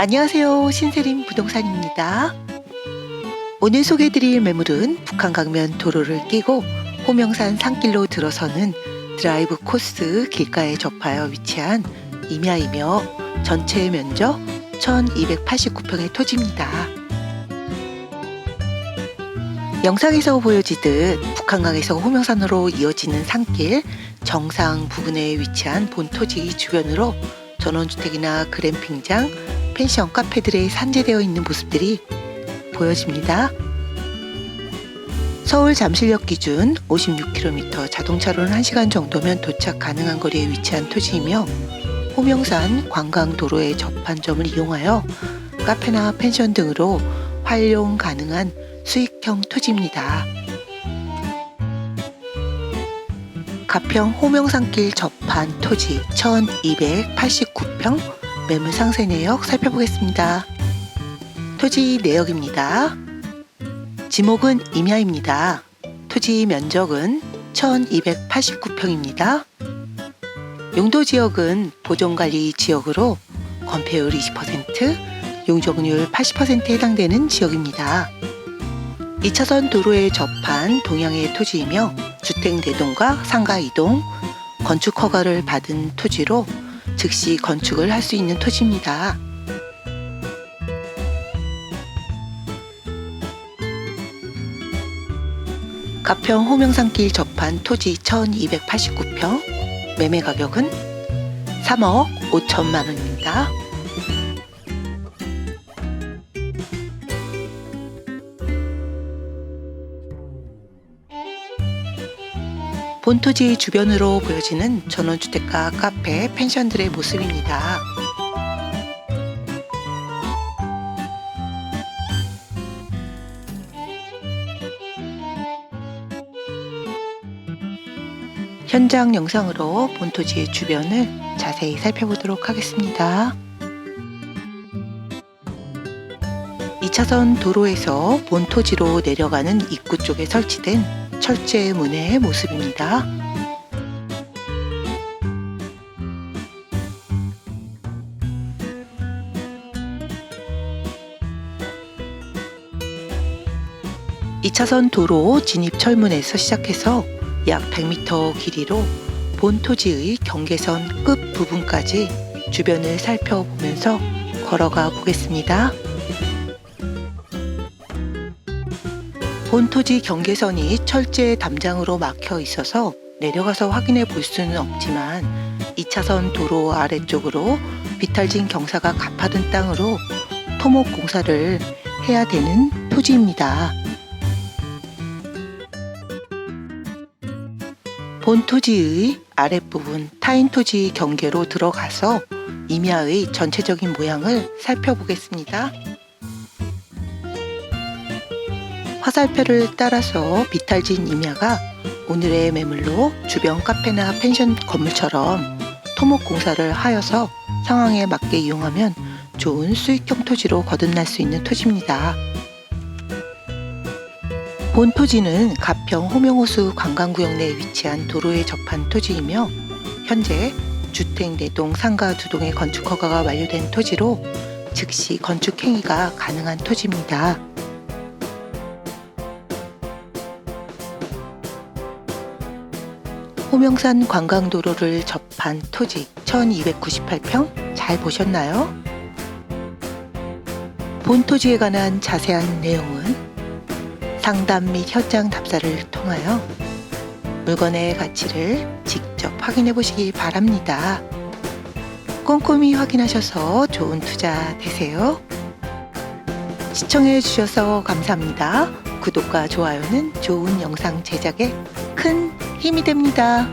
안녕하세요. 신세림 부동산입니다. 오늘 소개해드릴 매물은 북한 강면 도로를 끼고 호명산 산길로 들어서는 드라이브 코스 길가에 접하여 위치한 임야이며 전체 면적 1289평의 토지입니다. 영상에서 보여지듯 북한강에서 호명산으로 이어지는 산길 정상 부근에 위치한 본 토지 주변으로 전원주택이나 그램핑장, 펜션, 카페들의 산재되어 있는 모습들이 보여집니다. 서울 잠실역 기준 56km 자동차로는 1시간 정도면 도착 가능한 거리에 위치한 토지이며 호명산 관광도로의 접한점을 이용하여 카페나 펜션 등으로 활용 가능한 수익형 토지입니다. 가평 호명산길 접한 토지 1289평 매물 상세 내역 살펴보겠습니다. 토지 내역입니다. 지목은 임야입니다. 토지 면적은 1289평입니다. 용도 지역은 보존관리 지역으로 건폐율 20%, 용적률 80%에 해당되는 지역입니다. 2차선 도로에 접한 동양의 토지이며 주택 내동과 상가 이동, 건축 허가를 받은 토지로 즉시 건축을 할 수 있는 토지입니다. 가평 호명산길 접한 토지 1289평 매매 가격은 3억 5천만 원입니다. 본토지 주변으로 보여지는 전원주택가, 카페, 펜션들의 모습입니다. 현장 영상으로 본토지의 주변을 자세히 살펴보도록 하겠습니다. 2차선 도로에서 본토지로 내려가는 입구 쪽에 설치된 철제 문의 모습입니다. 이차선 도로 진입 철문에서 시작해서 약 100m 길이로 본 토지의 경계선 끝 부분까지 주변을 살펴보면서 걸어가 보겠습니다. 본토지 경계선이 철제 담장으로 막혀 있어서 내려가서 확인해 볼 수는 없지만 2차선 도로 아래쪽으로 비탈진 경사가 가파른 땅으로 토목 공사를 해야 되는 토지입니다. 본 토지의 아랫부분 타인 토지 경계로 들어가서 임야의 전체적인 모양을 살펴보겠습니다. 화살표를 따라서 비탈진 임야가 오늘의 매물로 주변 카페나 펜션 건물처럼 토목 공사를 하여서 상황에 맞게 이용하면 좋은 수익형 토지로 거듭날 수 있는 토지입니다. 본 토지는 가평 호명호수 관광구역 내에 위치한 도로에 접한 토지이며 현재 주택 4동, 상가 2동의 건축 허가가 완료된 토지로 즉시 건축 행위가 가능한 토지입니다. 호명산 관광도로를 접한 토지 1298평 잘 보셨나요? 본 토지에 관한 자세한 내용은 상담 및 현장 답사를 통하여 물건의 가치를 직접 확인해 보시기 바랍니다. 꼼꼼히 확인하셔서 좋은 투자 되세요. 시청해 주셔서 감사합니다. 구독과 좋아요는 좋은 영상 제작에 큰 힘이 됩니다.